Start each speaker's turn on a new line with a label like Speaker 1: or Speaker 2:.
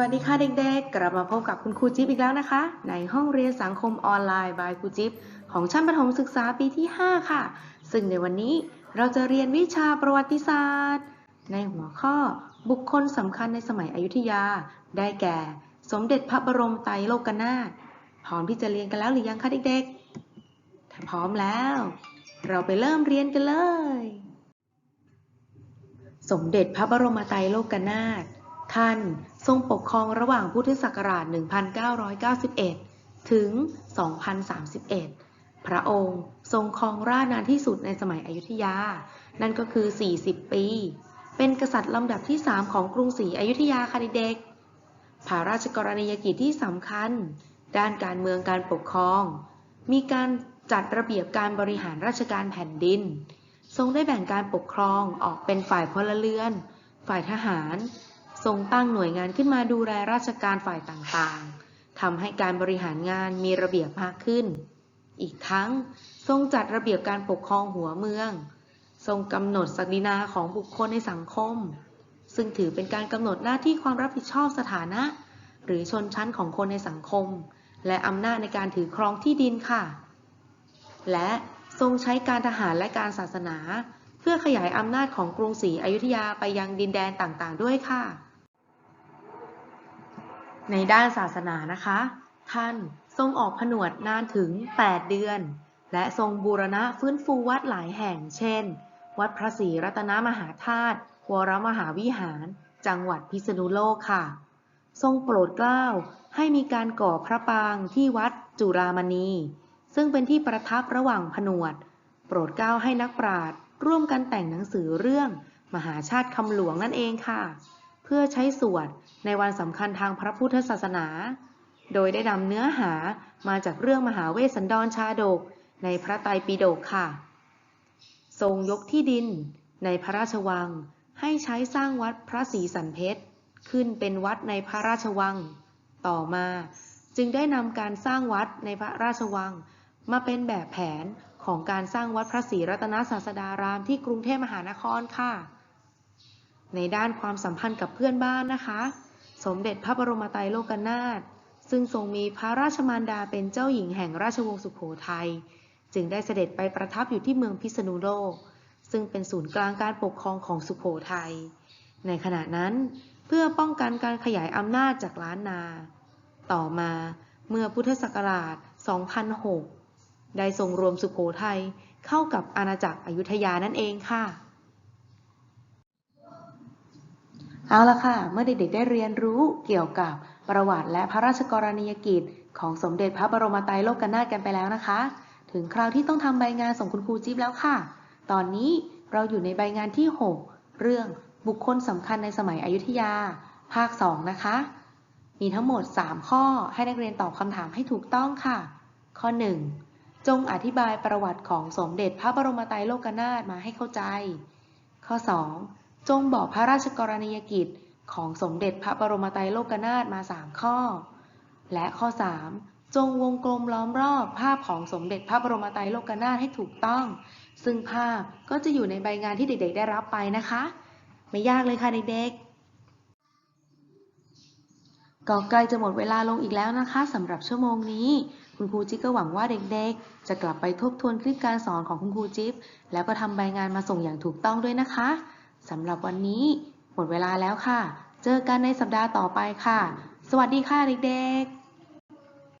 Speaker 1: วัสดีค่ะเด็กๆ กลับมาพบกับคุณครูจิ๊บอีกแล้วนะคะ ในห้องเรียนสังคมออนไลน์ by ครูจิ๊บของชั้นประถมศึกษาปีที่ 5 ค่ะ ซึ่งในวันนี้เราจะเรียนวิชาประวัติศาสตร์ ในหัวข้อบุคคลสำคัญในสมัยอยุธยา ได้แก่ สมเด็จพระบรมไตรโลกนาถพร้อมที่จะเรียนกันแล้วหรือยังคะเด็กๆถ้าพร้อมแล้ว เราไปเริ่มเรียนกันเลย สมเด็จพระบรมไตรโลกนาถ ท่านทรงปกครองระหว่างพุทธศักราช 1991 ถึง 2031 พระองค์ทรงครองราชนานที่สุดในสมัยอยุธยา นั่นก็คือ 40 ปี เป็นกษัตริย์ลำดับที่ 3 ของกรุงศรีอยุธยาค่ะเด็กๆพระราชกรณียกิจที่สำคัญ ด้านการเมืองการปกครอง มีการจัดระเบียบการบริหารราชการแผ่นดิน ทรงได้แบ่งการปกครองออกเป็นฝ่ายพลเรือน ฝ่ายทหาร ทรงตั้งหน่วยงานขึ้นมาดูแลราชการฝ่ายต่างๆทำให้การบริหารงานมีระเบียบมากขึ้น อีกทั้งทรงจัดระเบียบการปกครองหัวเมือง ทรงกำหนดศักดินาของบุคคลในสังคม ซึ่งถือเป็นการกำหนดหน้าที่ความรับผิดชอบสถานะ หรือชนชั้นของคนในสังคม และอำนาจในการถือครองที่ดินค่ะ และทรงใช้การทหารและการศาสนา เพื่อขยายอำนาจของกรุงศรีอยุธยาไปยังดินแดนต่างๆ ด้วยค่ะ ในด้านศาสนานะคะ ท่านทรงออกผนวดนานถึง 8 เดือน และทรงบูรณะฟื้นฟูวัดหลายแห่ง เช่น วัดพระศรีรัตนมหาธาตุวรมหาวิหาร จังหวัดพิษณุโลกค่ะ ทรงโปรดเกล้าให้มีการก่อพระปางที่วัดจุรามณี ซึ่งเป็นที่ประทับระหว่างผนวด โปรดเกล้าให้นักปราชญ์ร่วมกันแต่งหนังสือเรื่องมหาชาติคำหลวงนั่นเองค่ะ พื่อใช้สวดในวันสำคัญทางพระพุทธศาสนา โดยได้นำเนื้อหามาจากเรื่องมหาเวสสันดรชาดกในพระไตรปิฎกค่ะ ทรงยกที่ดินในพระราชวังให้ใช้สร้างวัดพระศรีสันเพชรขึ้นเป็นวัดในพระราชวัง ต่อมาจึงได้นำการสร้างวัดในพระราชวัง มาเป็นแบบแผนของการสร้างวัดพระศรีรัตนศาสดารามที่กรุงเทพมหานครค่ะ ในด้านความสัมพันธ์กับเพื่อนบ้านนะคะ สมเด็จพระบรมไตรโลกนาถซึ่งทรงมีพระราชมารดาเป็นเจ้าหญิงแห่งราชวงศ์สุโขทัยจึงได้เสด็จไปประทับอยู่ที่เมืองพิษณุโลก ซึ่งเป็นศูนย์กลางการปกครองของสุโขทัยในขณะนั้นเพื่อป้องกันการขยายอำนาจจากล้านนา ต่อมาเมื่อพุทธศักราช 2006 ได้ทรงรวมสุโขทัยเข้ากับอาณาจักรอยุธยานั่นเองค่ะ เอาละค่ะ เมื่อเด็กๆได้เรียนรู้เกี่ยวกับประวัติและพระราชกรณียกิจ ของสมเด็จพระบรมไตรโลกนาถกันไปแล้วนะคะ ถึงคราวที่ต้องทำใบงานส่งคุณครูจิ๊บแล้วค่ะ ตอนนี้เราอยู่ในใบงานที่ 6 เรื่องบุคคลสำคัญในสมัยอยุธยา ภาค 2 นะคะ มีทั้งหมด 3 ข้อให้นักเรียนตอบคำถามให้ถูกต้องค่ะ ข้อ 1 จงอธิบายประวัติของสมเด็จพระบรมไตรโลกนาถมาให้เข้าใจ ข้อ 2 จงบอกพระราชกรณียกิจของสมเด็จพระบรมไตรโลกนาถมา3ข้อ และข้อ 3 จงวงกลมล้อมรอบภาพของสมเด็จพระบรมไตรโลกนาถให้ถูกต้อง ซึ่งภาพก็จะอยู่ในใบงานที่เด็กๆ ได้รับไปนะคะ ไม่ยากเลยค่ะเด็กๆ ก็ใกล้จะหมดเวลาลงอีกแล้วนะคะสำหรับชั่วโมงนี้คุณครูจิ๊บก็หวังว่าเด็กๆ จะกลับไปทบทวนคลิปการสอนของคุณครูจิ๊บแล้วก็ทำใบงานมาส่งอย่างถูกต้องด้วยนะคะ สำหรับวันนี้หมดเวลาแล้วค่ะ เจอกันในสัปดาห์ต่อไปค่ะ สวัสดีค่ะเด็กๆ